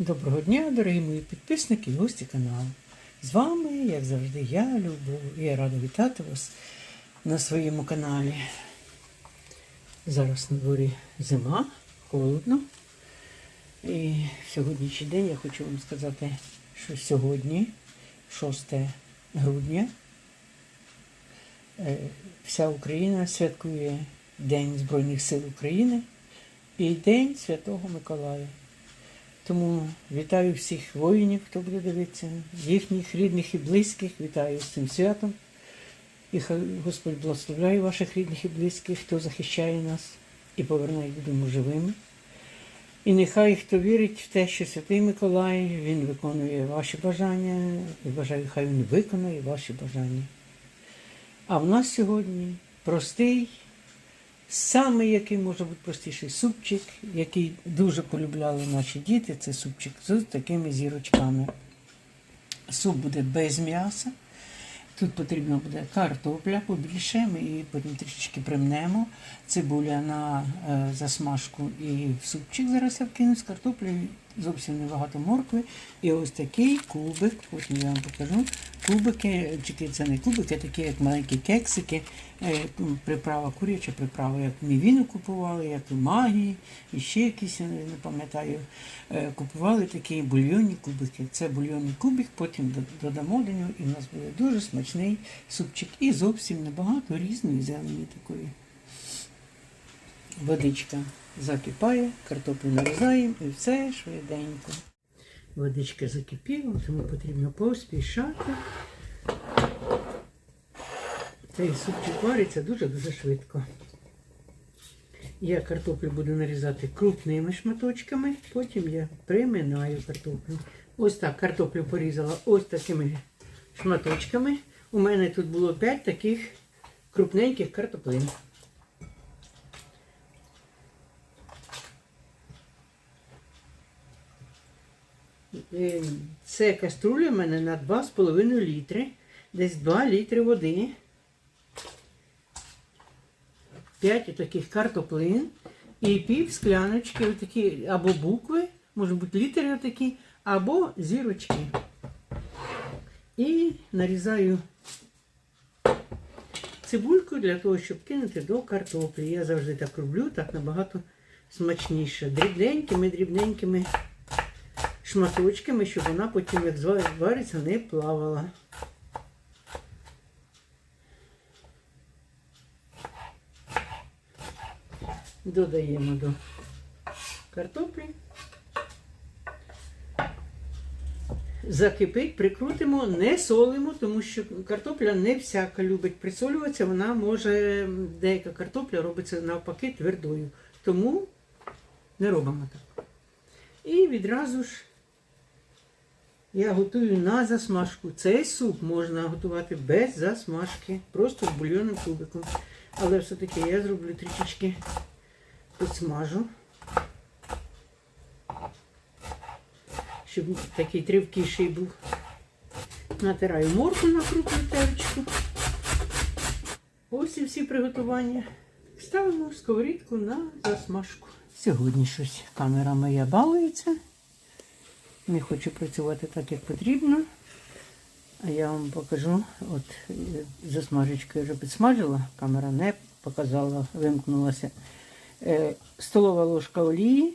Доброго дня, дорогі мої підписники і гості каналу. З вами, як завжди, я, Любов, і я рада вітати вас на своєму каналі. Зараз на дворі зима, холодно. І сьогоднішній день я хочу вам сказати, що сьогодні, 6 грудня, е, вся Україна святкує День Збройних сил України і День Святого Миколая. Тому вітаю всіх воїнів, хто буде дивитися, їхніх рідних і близьких. Вітаю з цим святом. І хай Господь благословляє ваших рідних і близьких, хто захищає нас і поверне їх додому живими. І нехай хто вірить в те, що Святий Миколай, він виконує ваші бажання, і бажаю, хай він виконує ваші бажання. А в нас сьогодні простий, Самий, який може бути простіший супчик, який дуже полюбляли наші діти, це супчик з такими зірочками. Суп буде без м'яса. Тут потрібно буде картопля побільше, ми її потім трішечки примнемо. Цибуля на е, засмажку і в супчик зараз я вкину з картоплею, зовсім небагато моркви. І ось такий кубик, потім я вам покажу. Кубики, чи це не кубики, такі як маленькі кексики, е, приправа куряча, приправа, як ми віну купували, як і магії, і ще якісь, я не пам'ятаю. Е, Купували такі бульйонні кубики. Це бульйонний кубик, потім додамо до нього, і в нас буде дуже смачний супчик. І зовсім небагато різної зелені такої. Водичка закипає, картоплю нарізаємо і все швиденько. Водичка закипіла, тому потрібно поспішати. Цей супчик вариться дуже-дуже швидко. Я картоплю буду нарізати крупними шматочками, потім я приминаю картоплю. Ось так картоплю порізала ось такими шматочками. У мене тут було 5 таких крупненьких картоплин. Це каструля в мене на 2,5 літри, десь 2 літри води. 5 таких картоплин і пів скляночки, отакі, або букви, може бути літери отакі, або зірочки. І нарізаю цибульку для того, щоб кинути до картоплі. Я завжди так роблю, так набагато смачніше. Дрібненькими, дрібненькими шматочками, щоб вона потім, як зва- вариться, не плавала. Додаємо до картоплі. Закипить, прикрутимо, не солимо, тому що картопля не всяка любить присолюватися, вона може, деяка картопля робиться навпаки твердою. Тому не робимо так. І відразу ж я готую на засмажку. Цей суп можна готувати без засмажки, просто з бульйонним кубиком. Але все-таки я зроблю трішечки підсмажу, щоб такий тривкіший був. Натираю морку на крупну терочку. Ось і всі приготування. Ставимо сковорідку на засмажку. Сьогодні щось камера моя балується. Не хочу працювати так, як потрібно. А я вам покажу, от е, засмажечку я вже підсмажила, камера не показала, вимкнулася. Е, Столова ложка олії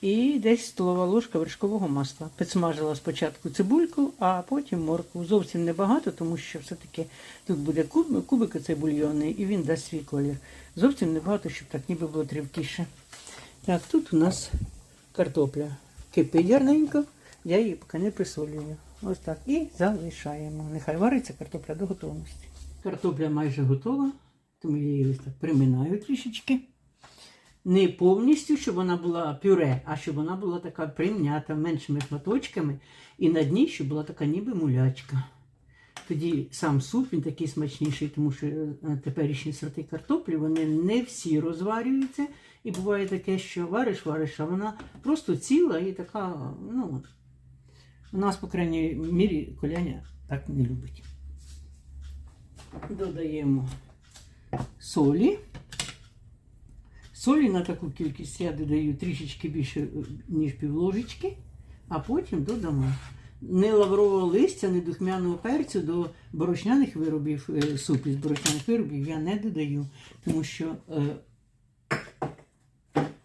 і десь столова ложка вершкового масла. Підсмажила спочатку цибульку, а потім моркву. Зовсім небагато, тому що все-таки тут буде куб, кубик цей бульйонний і він дасть свій колір. Зовсім небагато, щоб так ніби було тривкіше. Так, тут у нас картопля кипить гарненько, я її поки не присолюю. Ось так. І залишаємо. Нехай вариться картопля до готовності. Картопля майже готова, тому я її ось так приминаю трішечки. Не повністю, щоб вона була пюре, а щоб вона була така прим'ята меншими шматочками, і на дні, щоб була така ніби мулячка. Тоді сам суп він такий смачніший, тому що е, теперішні сорти картоплі вони не всі розварюються. І буває таке, що вариш, вариш, а вона просто ціла і така, ну, у нас, по крайній мірі, коляня так не любить. Додаємо солі. Солі на таку кількість я додаю трішечки більше, е, ніж пів ложечки. а потім додамо. Не лаврового листя, не духмяного перцю до борошняних виробів, е, супу з борошняних виробів я не додаю, тому що е,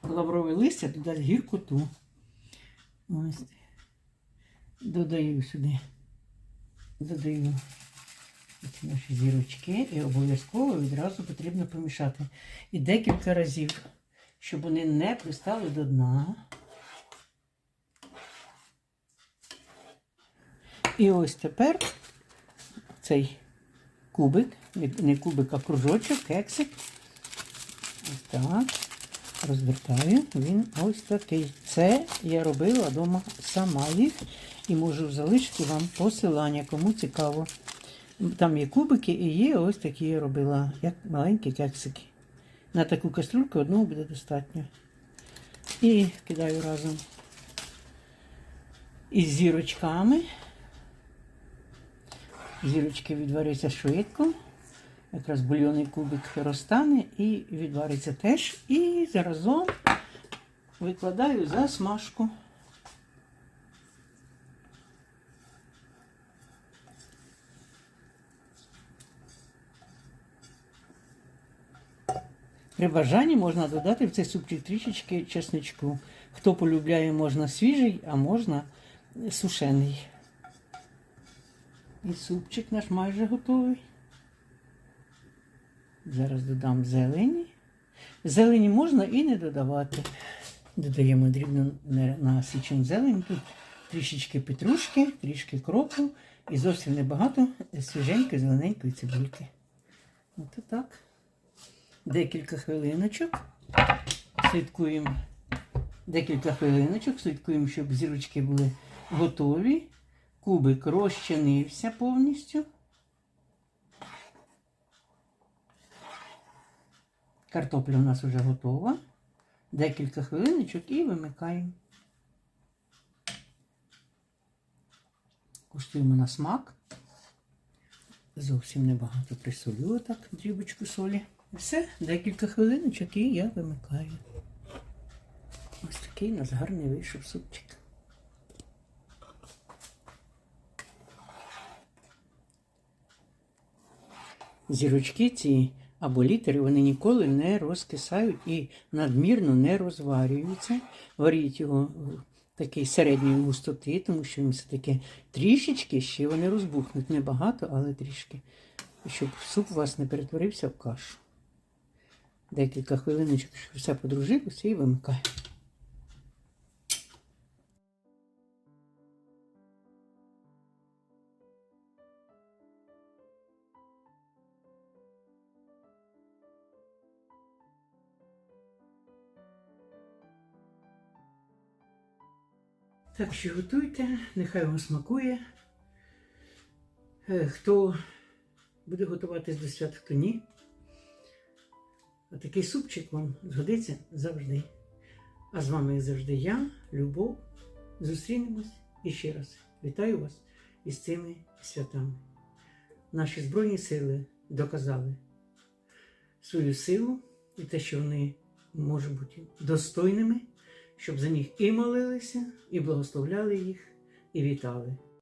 лаврове листя додасть гіркоту. Ось. Додаю сюди. Додаю ці наші зірочки і обов'язково відразу потрібно помішати. І декілька разів, щоб вони не пристали до дна. І ось тепер цей кубик, не- кубик, а кружочок, кексик. Ось так. Розвертаю, він ось такий. Це я робила вдома сама їх і можу залишити вам посилання, кому цікаво. Там є кубики і є ось такі я робила, як маленькі кексики. На таку кастрюльку одного буде достатньо. І кидаю разом із зірочками. Зірочки відваряться швидко. Якраз бульйонний кубик розтане і відвариться теж. І заразом викладаю за смажку. При бажанні можна додати в цей супчик трішечки чесничку. Хто полюбляє, можна свіжий, а можна сушений. І супчик наш майже готовий. Зараз додам зелені. Зелені можна і не додавати. Додаємо дрібно насічену зелень. Тут трішечки петрушки, трішки кропу і зовсім небагато свіженької зелененької цибульки. От так. Декілька хвилиночок. Слідкуємо декілька хвилиночок, слідкуємо, щоб зірочки були готові. Кубик розчинився повністю. Картопля у нас вже готова. Декілька хвилиночок і вимикаємо. Куштуємо на смак. Зовсім небагато присолю так, дрібочку солі. Все, декілька хвилиночок і я вимикаю. Ось такий у нас гарний вийшов супчик. Зірочки ці або літери вони ніколи не розкисають і надмірно не розварюються. Варіть його такий середньої густоти, тому що він все-таки трішечки ще вони розбухнуть. Небагато, але трішки. Щоб суп у вас не перетворився в кашу. Декілька хвилиночок, щоб все подружилося і вимикаю. Так що готуйте, нехай вам смакує. Е, Хто буде готуватись до свят, хто ні. А такий супчик вам згодиться завжди. А з вами завжди я, Любов. Зустрінемось і ще раз вітаю вас із цими святами. Наші Збройні сили доказали свою силу і те, що вони можуть бути достойними, щоб за них і молилися, і благословляли їх, і вітали.